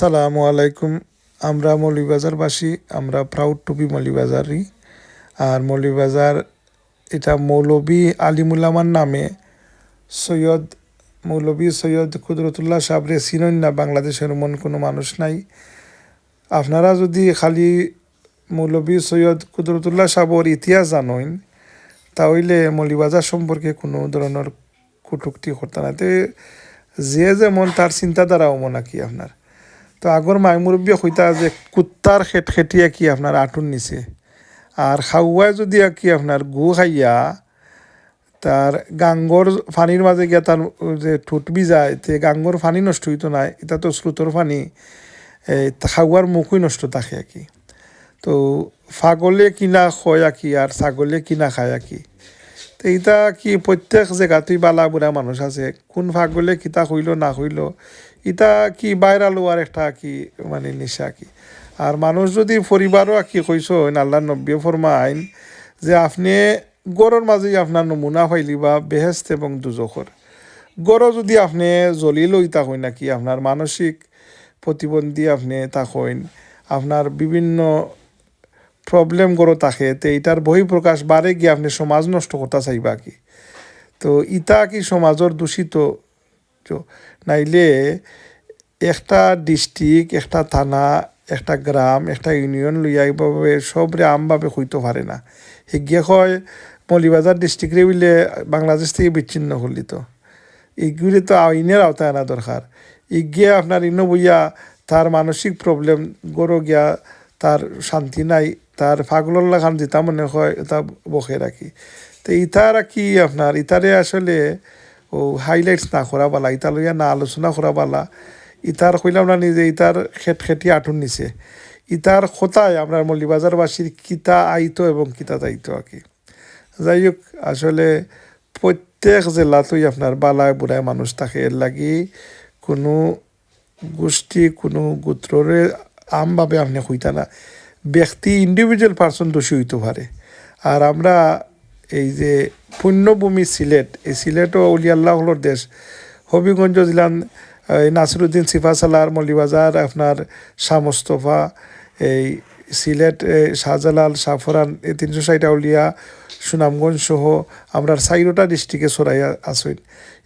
আসসালামু আলাইকুম। আমরা মৌলিবাজারবাসী আমরা প্রাউড টু বি মৌলিবাজারি আর মৌলিবাজার এটা মৌলবী আলিমুল্লামার নামে। সৈয়দ মৌলবী সৈয়দ কুদরতুল্লাহ সাবরে চিনন না বাংলাদেশের মন কোনো মানুষ নাই। আপনারা যদি খালি মৌলবী সৈয়দ কুদরতুল্লাহ সাবর ইতিহাস জানেন, তাহলে মৌলিবাজার সম্পর্কে কোনো ধরনের কটুক্তি করতে না তো যে যেমন তার চিন্তাধারা অমন কি আপনার। তো আগর মাই মুরব্বী হইতা যে কুত্তার খেট খেটিয়া কি আপনার আটুন নিছে আর খাওয়ায় যদি কি আপনার গু খাইয়া তার গাঙ্গর ফানির মাঝে গিয়া তার যে ঠুটবি যায় তে গাঙ্গর ফানি নষ্ট হইতো না এটা তো স্রোতর ফানি খাওয়ার মুখই নষ্ট থাকে আর কি। তো ছাগলে কিনা খয় আর কি আর ছাগলে কিনা খায় আর কি। তো এটা কি প্রত্যেক জায়গাতেই বালা বুড়া মানুষ আছে, কোন ফাগলে কিতা হইল, না হইল ইটা কি বাইরা লোয়ার একটা কি মানে নিশা কি। আর মানুষ যদি পরিবারও কি কইস আল্লাহ নব্বী ফরমাইন যে আপনি গড়ের মাঝেই আপনার নমুনা পাইলি বা বেহেস্ত এবং দুজখর গড় যদি আপনি জ্বলি লই হই নাকি আপনার মানসিক প্রতিবন্ধী আপনি হইন আপনার বিভিন্ন প্রবলেম গড়ো থাকে, তো এটার বহিঃপ্রকাশ বারে গিয়ে আপনি সমাজ নষ্ট করতে চাইবা কি? তো ইটা কি সমাজের দূষিত? নাইলে একটা ডিস্ট্রিক্ট, একটা থানা, একটা গ্রাম, একটা ইউনিয়ন লইয়া এইভাবে সবরে আমভাবে হইতে পারে না। হিগিয়ে কয়, মলিবাজার ডিস্ট্রিক্টে বলে বাংলাদেশ থেকে বিচ্ছিন্ন হলি তো। ইগুলি তো আইনের আওতায় আনা দরকার। ইগিয়ে আপনার ইনো বইয়া তার মানসিক প্রবলেম গড়ো গিয়া তার শান্তি নাই। তার ফাগলল্লা খান যেটা মনে হয় তা বসে রাখি। তো ইতার কি আপনার, ইতারে আসলে ও হাইলাইটস না করা বালা, ইতা লইয়া না আলোচনা করা বালা। ইতার কইলাম না নিজে, ইতার খেট খেটি আটুন নিছে ইতার খোতায় আমরা মল্লিবাজারবাসীর কিতা আইতো এবং কিতা দায়িত্ব আর কি। যাই হোক আসলে প্রত্যেক জেলাতেই আপনার বালায় বুড়ায় মানুষ থাকে। এর লাগি কোনো গোষ্ঠী, কোনো গোত্ররে আমভাবে আপনি হইতা না। ব্যক্তি ইন্ডিভিজুয়াল পার্সন দোষী হইতে পারে। আর আমরা এই যে পুণ্যভূমি সিলেট, এই সিলেটও উলিয়াল্লাহ হলোর দেশ। হবিগঞ্জ জেলার নাসিরুদ্দিন সিফাসালার মলিবাজার, আপনার শামস্তফা, এই সিলেট শাহজালাল, শাহফরান এই তিনশো ষাট আউলিয়া, সুনামগঞ্জ সহ আমরা চাইরোটা ডিস্ট্রিক্টে ছড়াইয়া আসইন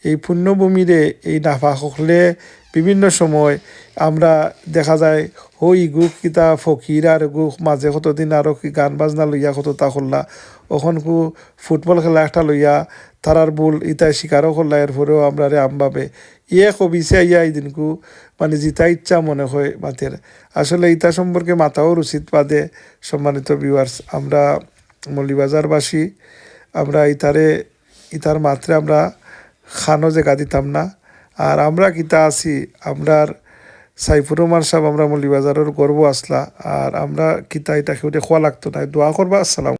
এই পুণ্যভূমিরে এই নাফা সকলে বিভিন্ন সময় আমরা দেখা যায়, হই গু কিতা ফকির আর গু মাঝে কতদিন আরও কি গান বাজনা লইয়া কত তা করলা ওখন কু ফুটবল খেলা একটা লইয়া, তারার বুল ইতাই শিকারও করলা এরপরেও আমরা রে আমভাবে ইয়ে কবিছে ইয়া এই দিনকু মানে জিতা ইচ্ছা মনে হয় মাতের। আসলে ইতা সম্পর্কে মাথাও উচিত বাদে সম্মানিত ভিউয়ার্স আমরা মল্লিবাজারবাসী আমরা ইতারে, ইতার মাত্রে আমরা খানো জায়গা দিতাম না। আর আমরা কিতা আছি, আমরার সাইফুর রহমান সাহেব, আমরা মল্লিবাজারের গর্ব আসলা, আর আমরা কিতা এটা কেউ খোয়া লাগতো না। দোয়া করবা, আসসালাম